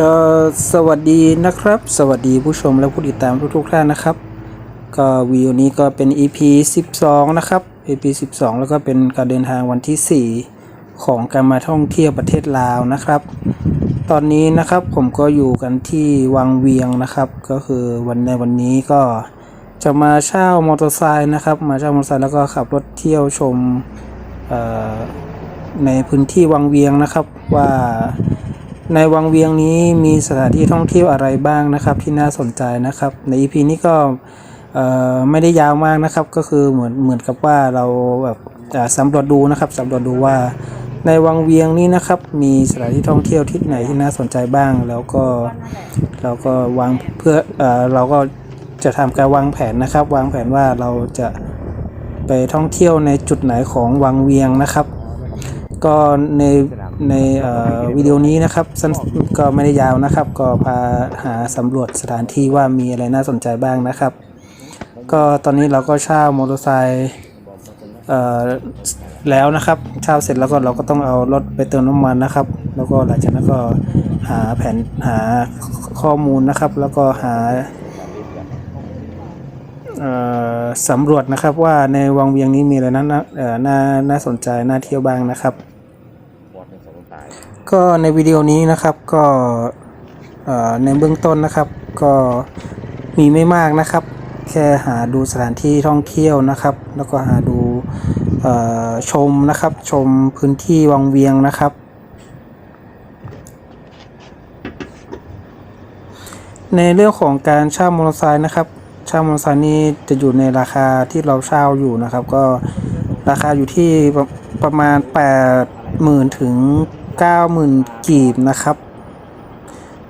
ก็สวัสดีนะครับ สวัสดีผู้ชมและผู้ติดตามทุกๆท่านนะครับ ก็วิดีโอนี้ก็เป็น EP 12 นะครับ EP 12 แล้วก็เป็นการเดินทางวันที่ 4 ของการมาท่องเที่ยวประเทศลาวนะครับ ตอนนี้นะครับผมก็อยู่กันที่วังเวียงนะครับ ก็คือวันในวันนี้ก็จะมาเช่ามอเตอร์ไซค์นะครับ มาเช่ามอเตอร์ไซค์แล้วก็ขับรถเที่ยวชมในพื้นที่วังเวียงนะครับว่า ในวังเวียงนี้มีสถานที่ท่องเที่ยวอะไรบ้างนะครับที่น่าสนใจนะครับ ใน EP นี้ก็ไม่ได้ยาวมากนะครับ ก็คือเหมือนเหมือนกับว่าเราแบบสำรวจดูนะครับสำรวจดูว่าในวังเวียงนี้นะครับ มีสถานที่ท่องเที่ยวที่ไหนที่น่าสนใจบ้าง แล้วก็เราก็วางเพื่อเอ่อเราก็จะทำการวางแผนนะครับ วางแผนว่าเราจะไปท่องเที่ยวในจุดไหนของวังเวียงนะครับ ก็ใน ในวิดีโอนี้นะครับสั้นก็ไม่ได้ยาวนะครับ ก็พาหาสำรวจสถานที่ว่ามีอะไรน่าสนใจบ้างนะครับ ก็ตอนนี้เราก็เช่ามอเตอร์ไซค์แล้วนะครับเช่าเสร็จแล้วก็เราก็ต้องเอารถไปเติมน้ำมันนะครับ แล้วก็หลังจากนั้นก็หาแผนหาข้อมูลนะครับ แล้วก็หาสำรวจนะครับว่าในวังเวียงนี้มีอะไรน่าน่าน่าน่าสนใจน่าเที่ยวบ้างนะครับ ก็ในวิดีโอนี้นะครับก็ในเบื้องต้นนะครับ ก็มีไม่มากนะครับ แค่หาดูสถานที่ท่องเที่ยวนะครับ แล้วก็หาดูชมนะครับ ชมพื้นที่วังเวียงนะครับ ในเรื่องของการเช่ามอเตอร์ไซค์นะครับเช่ามอเตอร์ไซค์นี่จะอยู่ในราคาที่เราเช่าอยู่นะครับ ก็ราคาอยู่ที่ประประมาณ8 0,000ถึง 90,000กีบนะครับ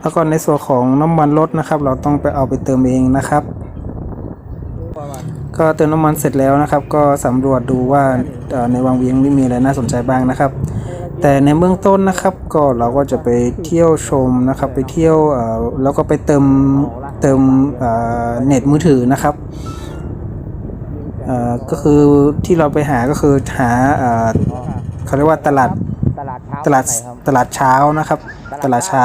แล้วก็ในส่วนของน้ำมันรถนะครับ เราต้องไปเอาไปเติมเองนะครับ ก็เติมน้ำมันเสร็จแล้วนะครับ ก็สำรวจดูว่าในวังเวียงนี่มีอะไรน่าสนใจบ้างนะครับ แต่ในเบื้องต้นนะครับก็เราก็จะไปเที่ยวชมนะครับ ไปเที่ยวแล้วก็ไปเติมเติมเน็ตมือถือนะครับก็คือที่เราไปหาก็คือหาเขาเรียกว่าตลาด ลาดเช้าตลาดไหนครับตลาดเช้านะครับ ตลาดเช้า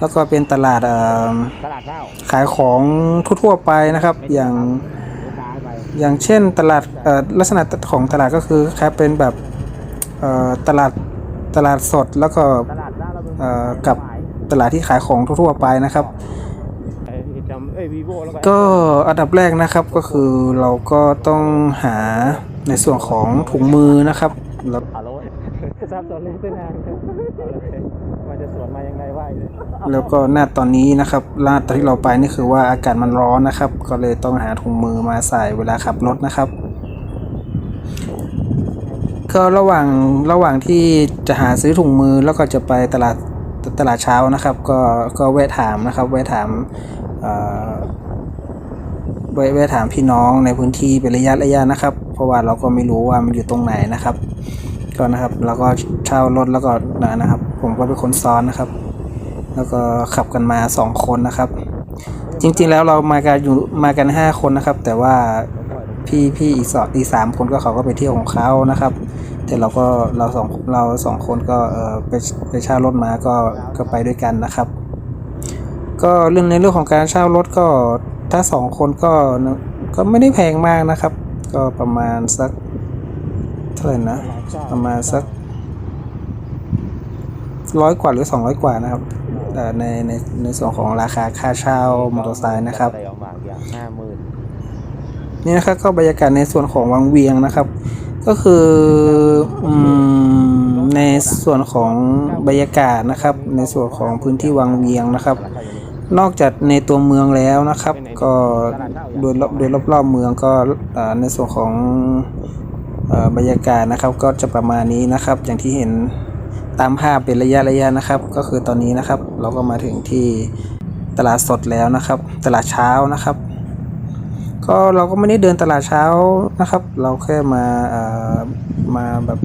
แล้วก็เป็นตลาดเอ่อตลาดเช้าขายของทั่วๆไปนะครับ อย่างลูกค้าไปอย่างเช่นตลาดเอ่อลักษณะของตลาดก็คือคล้ายเป็นแบบเอ่อตลาดตลาดสดแล้วก็ตลาดเช้าเราเป็นเอ่อกับตลาดที่ขายของทั่วๆไปนะครับไอ้จำเอ้ยวีโวแล้วก็ก็อันดับแรกนะครับก็คือเราก็ต้องหาในส่วนของถุงมือนะครับแล้วฮัลโหล ทราบสวนเล่นเส้นทางครับมันจะสวนมายังไงว่าเลยแล้วก็หน้าตอนนี้นะครับลาดตอนที่เราไปนี่คือว่าอากาศมันร้อนนะครับ ก็เลยต้องหาถุงมือมาใส่เวลาขับรถนะครับ ก็ระหว่างระหว่างที่จะหาซื้อถุงมือแล้วก็จะไปตลาดตลาดเช้านะครับ ก็ก็แวะถามนะครับแวะถามเอ่อแวะแวะถามพี่น้องในพื้นที่เป็นระยะระยะนะครับ เพราะว่าเราก็ไม่รู้ว่ามันอยู่ตรงไหนนะครับ ก็นะครับเราก็เช่ารถแล้วก็นะครับ ผมก็เป็นคนซ้อนนะครับ แล้วก็ขับกันมาสองคนนะครับ จริงๆแล้วเรามากันอยู่มากันห้าคนนะครับ แต่ว่าพี่พี่อีกสองอีสามคนก็เขาก็ไปเที่ยวของเขานะครับ แต่เราก็เราสองเราสองคนก็เออไปไปเช่ารถมาก็ก็ไปด้วยกันนะครับ ก็เรื่องในเรื่องของการเช่ารถก็ถ้าสองคนก็ก็ไม่ได้แพงมากนะครับ ก็ประมาณสัก เท่าไหร่นะ ประมาณสักร้อยกว่าหรือสองร้อยกว่านะครับเอ่อในในในส่วนของราคาค่าเช่ามอเตอร์ไซค์นะครับใส่ออกมาอย่างห้าหมื่นนี่นะครับก็บรรยากาศในส่วนของวังเวียงนะครับ ก็คืออืมในส่วนของบรรยากาศนะครับ ในส่วนของพื้นที่วังเวียงนะครับ นอกจากในตัวเมืองแล้วนะครับ ก็โดยรอบโดยรอบๆเมืองก็เอ่อในส่วนของเอ่อ บรรยากาศนะครับก็จะประมาณนี้นะครับ อย่างที่เห็นตามภาพเป็นระยะระยะนะครับ ก็คือตอนนี้นะครับ เราก็มาถึงที่ตลาดสดแล้วนะครับ ตลาดเช้านะครับ ก็เราก็ไม่ได้เดินตลาดเช้านะครับ เราแค่มาเอ่อมาแบบ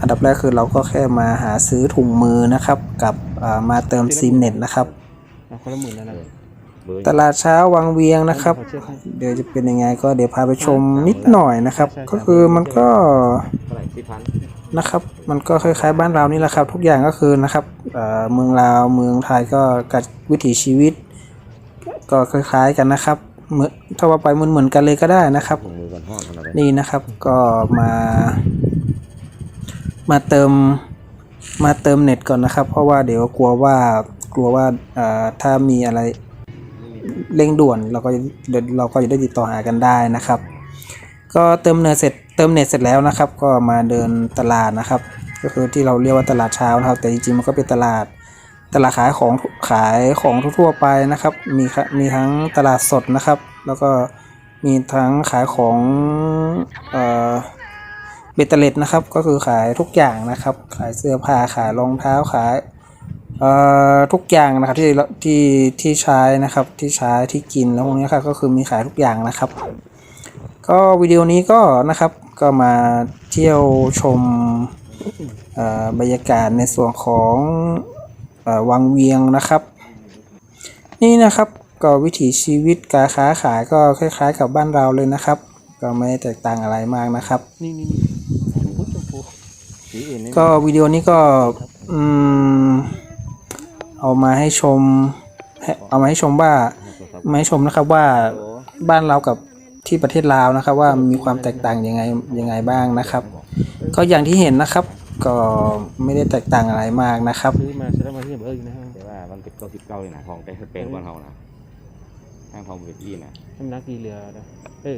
อันดับแรกคือเราก็แค่มาหาซื้อถุงมือนะครับ กับเอ่อมาเติมซิมเน็ตนะครับคนละหมื่นแล้วนะ ตลาดเช้าวังเวียงนะครับ เดี๋ยวจะเป็นยังไงก็เดี๋ยวพาไปชมนิดหน่อยนะครับ ก็คือมันก็เท่าไหร่สิบพันนะครับ มันก็คล้ายๆบ้านเรานี่แหละครับ ทุกอย่างก็คือนะครับเอ่อเมืองลาวเมืองไทยก็กับวิถีชีวิต ก็คล้ายๆกันนะครับเหมือนถ้าว่าไปเหมือนๆกันเลยก็ได้นะครับถุงมือกันห้อนขนาดนั้นนี่นะครับก็มา มาเติมมาเติมเน็ตก่อนนะครับ เพราะว่าเดี๋ยวกลัวว่ากลัวว่าเอ่อถ้ามีอะไร เร่งด่วนเราก็เราก็จะได้ติดต่อหากันได้นะครับ ก็เติมเน็ตเสร็จเติมเน็ตเสร็จแล้วนะครับ ก็มาเดินตลาดนะครับ ก็คือที่เราเรียกว่าตลาดเช้านะครับ แต่จริงๆมันก็เป็นตลาดตลาดขายของขายของทั่วๆไปนะครับ มีมีทั้งตลาดสดนะครับ แล้วก็มีทั้งขายของเอ่อเบตเตอร์เลดนะครับ ก็คือขายทุกอย่างนะครับ ขายเสื้อผ้าขายรองเท้าขาย ทุกอย่างนะครับที่ที่ที่ใช้นะครับที่ใช้ที่กินแล้วพวกนี้ครับก็คือมีขายทุกอย่างนะครับ ก็วิดีโอนี้ก็นะครับก็มาเที่ยวชมเอ่อบรรยากาศในส่วนของเออวังเวียงนะครับ นี่นะครับก็วิถีชีวิตการค้าขายก็คล้าย ๆ กับบ้านเราเลยนะครับ ก็ไม่แตกต่างอะไรมากนะครับนี่นี่นี่ชมพูชมพูสีอื่นนี่ก็วิดีโอนี้ก็อืม เอามาให้ชมให้เอามาให้ชมว่ามาให้ชมนะครับว่าบ้านเรากับที่ประเทศลาวนะครับ ว่ามีความแตกต่างยังไงยังไงบ้างนะครับ ก็อย่างที่เห็นนะครับ ก็ไม่ได้แตกต่างอะไรมากนะครับซื้อมาใช้ได้มาที่เบอร์อีกนะฮะแต่ว่ามันเป็นเก้าสิบเก้าเลยนะทองแต่เป็นบ้านเฮานะทางทองเวทีนะน้ำหนักกี่เรือนะเอ้ย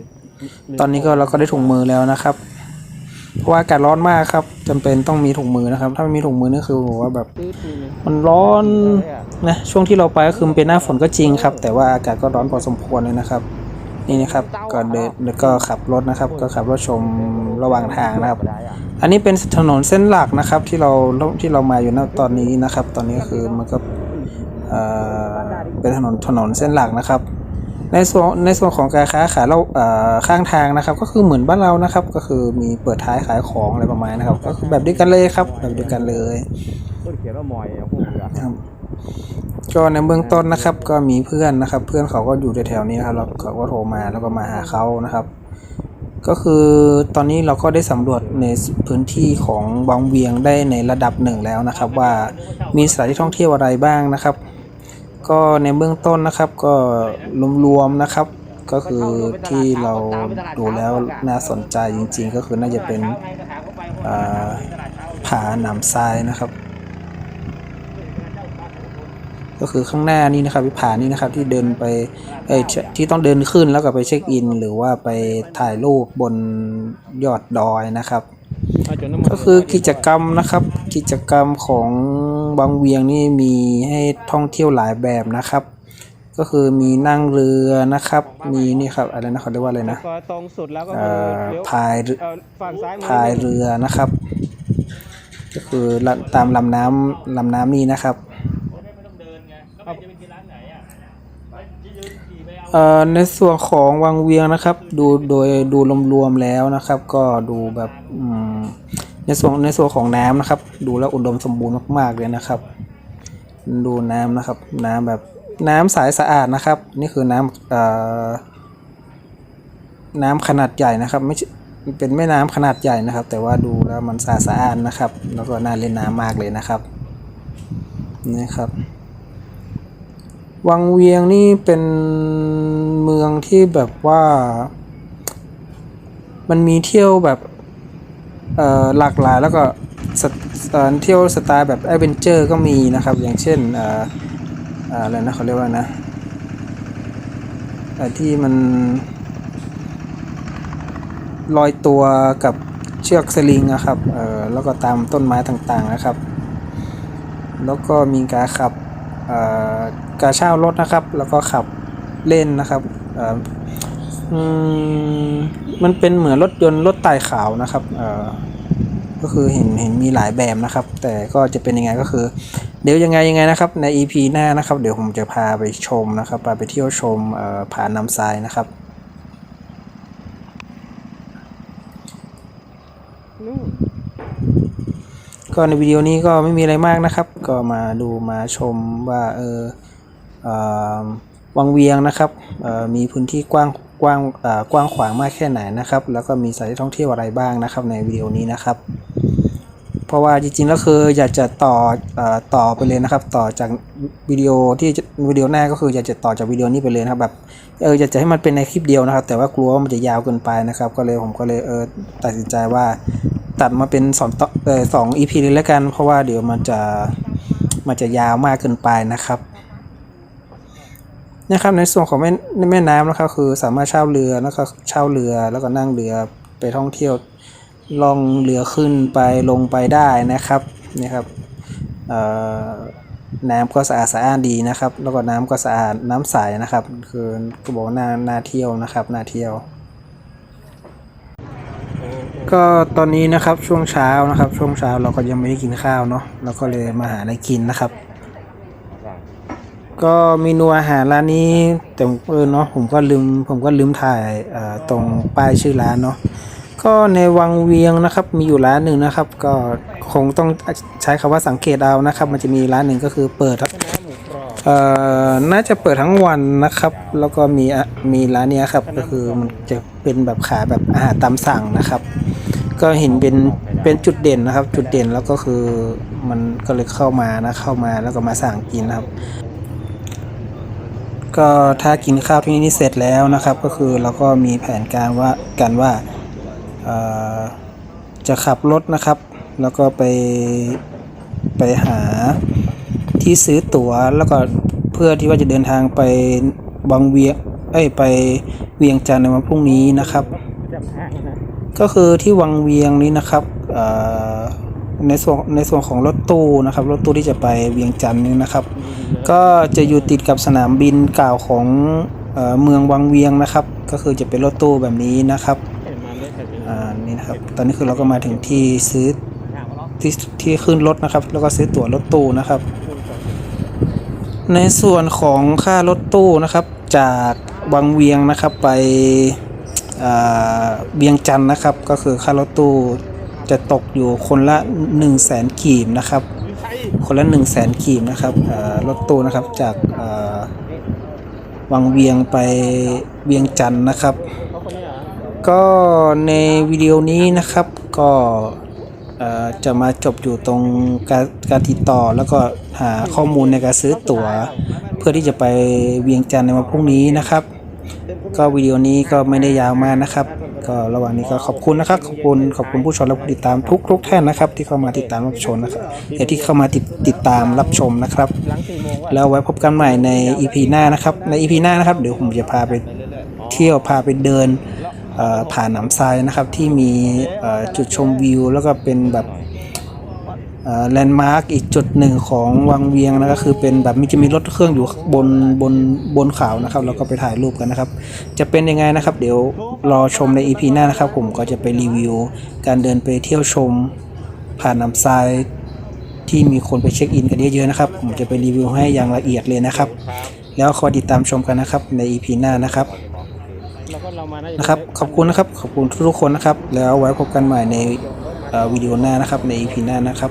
หงตอนนี้ก็เราก็ได้ถุงมือแล้วนะครับ เพราะว่าอากาศร้อนมากครับจำเป็นต้องมีถุงมือนะครับ ถ้าไม่มีถุงมือนี่คือผมว่าแบบตืดนี่นะมันร้อนนะช่วงที่เราไปก็คือมันเป็นหน้าฝนก็จริงครับ แต่ว่าอากาศก็ร้อนพอสมควรเลยนะครับ นี่นะครับก็เดินแล้วก็ขับรถนะครับ ก็ขับรถชมระหว่างทางนะครับอะอันนี้เป็นถนนเส้นหลักนะครับที่เราที่เรามาอยู่ณตอนนี้นะครับ ตอนนี้ก็คือมันก็เอ่อเป็นถนนถนนเส้นหลักนะครับ ในส่วนในส่วนของการค้าขายเราข้างทางนะครับ ก็คือเหมือนบ้านเรานะครับ ก็คือมีเปิดท้ายขายของอะไรประมาณนะครับ ก็คือแบบเดียวกันเลยครับ แบบเดียวกันเลยต้นเขียนว่ามอยพวกเรือครับก็ในเบื้องต้นนะครับ ก็มีเพื่อนนะครับ เพื่อนเขาก็อยู่แถวๆนี้นะครับแล้วเขาก็โทรมาแล้วก็มาหาเขานะครับ ก็คือตอนนี้เราก็ได้สำรวจในพื้นที่ของวังเวียงได้ในระดับหนึ่งแล้วนะครับ ว่ามีสถานที่ท่องเที่ยวอะไรบ้างนะครับ ก็ในเบื้องต้นนะครับก็รวมๆนะครับ ก็คือที่เราดูแล้วน่าสนใจจริง ๆ ก็คือน่าจะเป็นผาหนามทรายนะครับ ก็คือข้างหน้านี้นะครับวิผานี่นะครับที่เดินไปเอ้ยที่ต้องเดินขึ้นแล้วก็ไปเช็คอิน หรือว่าไปถ่ายรูปบนยอดดอยนะครับ ก็คือกิจกรรมนะครับกิจกรรมของ บางเวียงนี่มีให้ท่องเที่ยวหลายแบบนะครับ ก็คือมีนั่งเรือนะครับ มีนี่ครับอะไรนะเขาเรียกว่าอะไรนะก็ตรงสุดแล้วก็เอ่คืออเลี้ยวพายเรือเอ่อฝั่งซ้ายมือพายเรือนะครับ ก็คือลำตามลำน้ำลำน้ำนี้นะครับเอ่อในส่วนของวังเวียงนะครับ ดูโดยดูรวมๆแล้วนะครับ ก็ดูแบบอืม ในส่วนในส่วนของน้ำนะครับ ดูแล้วอุดมสมบูรณ์มากๆเลยนะครับ ดูน้ำนะครับ น้ำแบบน้ำใสสะอาดนะครับ นี่คือน้ำเอ่อน้ำขนาดใหญ่นะครับ ไม่เป็นแม่น้ำขนาดใหญ่นะครับ แต่ว่าดูแล้วมันสะอาดสะอาดนะครับ แล้วก็น่าเล่นน้ำมากเลยนะครับนี่ครับ วังเวียงนี่เป็นเมืองที่แบบว่า มันมีเที่ยวแบบ หลากหลายแล้วก็สไตเอ่อเที่ยวสไตล์แบบแอดเวนเจอร์ก็มีนะครับ อย่างเช่นอะไรนะเขาเรียกว่านะที่มันลอยตัวกับเชือกสลิงนะครับแล้วก็ตามต้นไม้ต่างๆนะครับ แล้วก็มีการขับการเช่ารถนะครับ แล้วก็ขับเล่นนะครับ มันเป็นเหมือนรถยนต์รถไต่ขาวนะครับเอ่อก็คือเห็นเห็นมีหลายแบบนะครับ แต่ก็จะเป็นยังไงก็คือ เดี๋ยวยังไงยังไงนะครับ ใน EP หน้านะครับ เดี๋ยวผมจะพาไปชมนะครับพาไปเที่ยวชมเอ่อผาน้ำทรายนะครับก็ในวิดีโอนี้ก็ไม่มีอะไรมากนะครับ ก็มาดูมาชมว่าเออวังเวียงนะครับมีพื้นที่กว้าง กว้างกว้างขวางมากแค่ไหนนะครับ แล้วก็มีสถานที่ท่องเที่ยวอะไรบ้างนะครับ ในวิดีโอนี้นะครับ เพราะว่าจริงๆแล้วคืออยากจะต่ออต่อไปเลยนะครับ ต่อจากวิดีโอที่วิดีโอหน้าก็คืออยากจะต่อจากวิดีโอนี้ไปเลยนะครับแบบเอออยากจะให้มันเป็นในคลิปเดียวนะครับ แต่ว่ากลัวว่ามันจะยาวเกินไปนะครับ ก็เลยผมก็เลยเออตัดสินใจว่าตัดมาเป็นสองต่อเออสองอีพีเลยแล้วกัน เพราะว่าเดี๋ยวมันจะมันจะยาวมากเกินไปนะครับ นะครับในส่วนของแม่แม่น้ำนะครับคือสามารถเช่าเรือแล้วก็เช่าเรือแล้วก็นั่งเรือไปท่องเที่ยวล่องเรือขึ้นไปลงไปได้นะครับนี่ครับเอ่อน้ำก็สะอาดสะอานดีนะครับ แล้วก็น้ำก็สะอาดน้ำใสนะครับ คือก็บอกน่าน่าเที่ยวนะครับน่าเที่ยว ก็ตอนนี้นะครับช่วงเช้านะครับ ช่วงเช้าเราก็ยังไม่ได้กินข้าวเนาะเราก็เลยมาหาอะไรกินนะครับ ก็เมนูอาหารร้านนี้แต่เออเนาะผมก็ลืมผมก็ลืมถ่ายตรงป้ายชื่อร้านเนาะก็ในวังเวียงนะครับมีอยู่ร้านหนึ่งนะครับ ก็คงต้องใช้คำว่าสังเกตเอานะครับ มันจะมีร้านหนึ่งก็คือเปิดเอ่อน่าจะเปิดทั้งวันนะครับ แล้วก็มีมีร้านเนี้ยครับก็คือมันจะเป็นแบบขายแบบอาหารตามสั่งนะครับ ก็เห็นเป็นเป็นจุดเด่นนะครับ จุดเด่นแล้วก็คือมันก็เลยเข้ามานะเข้ามาแล้วก็มาสั่งกินนะครับ ก็ถ้ากินข้าวที่นี่เสร็จแล้วนะครับ ก็คือเราก็มีแผนการว่ากันว่าจะขับรถนะครับ แล้วก็ไปไปหาที่ซื้อตั๋วแล้วก็เพื่อที่ว่าจะเดินทางไปบางเวียงเอ้ยไปเวียงจันทร์ในวันพรุ่งนี้นะครับ ก็คือที่วังเวียงนี้นะครับ ในส่วนในส่วนของรถตู้นะครับรถตู้ที่จะไปเวียงจันทร์นี่นะครับ ก็จะอยู่ติดกับสนามบินเก่าของเมืองวังเวียงนะครับ ก็คือจะเป็นรถตู้แบบนี้นะครับอ่านี่นะครับตอนนี้คือเราก็มาถึงที่ซื้อที่ที่ขึ้นรถนะครับ แล้วก็ซื้อตั๋วรถตู้นะครับ ในส่วนของค่ารถตู้นะครับ จากวังเวียงนะครับไปเวียงจันทร์นะครับ ก็คือค่ารถตู้ จะตกอยู่คนละ 1 0 0 0 0แสนกีบนะครับ คนละ 1 0 0 0 0แสนกีบนะครับรถตู้นะครับจากวังเวียงไปเวียงจันทร์นะครับ ก็ในวิดีโอนี้นะครับก็จะมาจบอยู่ตรงการการติดต่อแล้วก็หาข้อมูลในการซื้อตั๋ว เพื่อที่จะไปเวียงจันทร์ในวันพรุ่งนี้นะครับ ก็วิดีโอนี้ก็ไม่ได้ยาวมากนะครับ ก็ระหว่างนี้ก็ขอบคุณนะครับ ขอบคุณขอบคุณผู้ชมและผู้ติดตามทุกทุกท่านนะครับ ที่เข้ามาติดตามรับชมนะครับเดี๋ยวที่เข้ามาติดติดตามรับชมนะครับ แล้วไว้พบกันใหม่ใน EP หน้านะครับ ใน EP หน้านะครับเดี๋ยวผมจะพาไปเที่ยวพาไปเดินผ่านหนำทรายนะครับที่มีจุดชมวิว แล้วก็เป็นแบบ แลนด์มาร์กอีกจุดหนึ่งของวังเวียงนะก็คือเป็นแบบมีจะมีรถเครื่องอยู่บนบนบนเขานะครับแล้วก็ไปถ่ายรูปกันนะครับ จะเป็นยังไงนะครับ เดี๋ยวรอชมใน EP หน้านะครับ ผมก็จะไปรีวิว การเดินไปเที่ยวชม ผ่านหนำทรายที่มีคนไปเช็คอินกันเยอะๆนะครับ ผมจะไปรีวิวให้อย่างละเอียดเลยนะครับ แล้วคอยติดตามชมกันนะครับใน EP หน้านะครับนะครับขอบคุณนะครับขอบคุณทุกๆคนนะครับ แล้วไว้พบกันใหม่ในวิดีโอหน้านะครับใน EP หน้านะครับ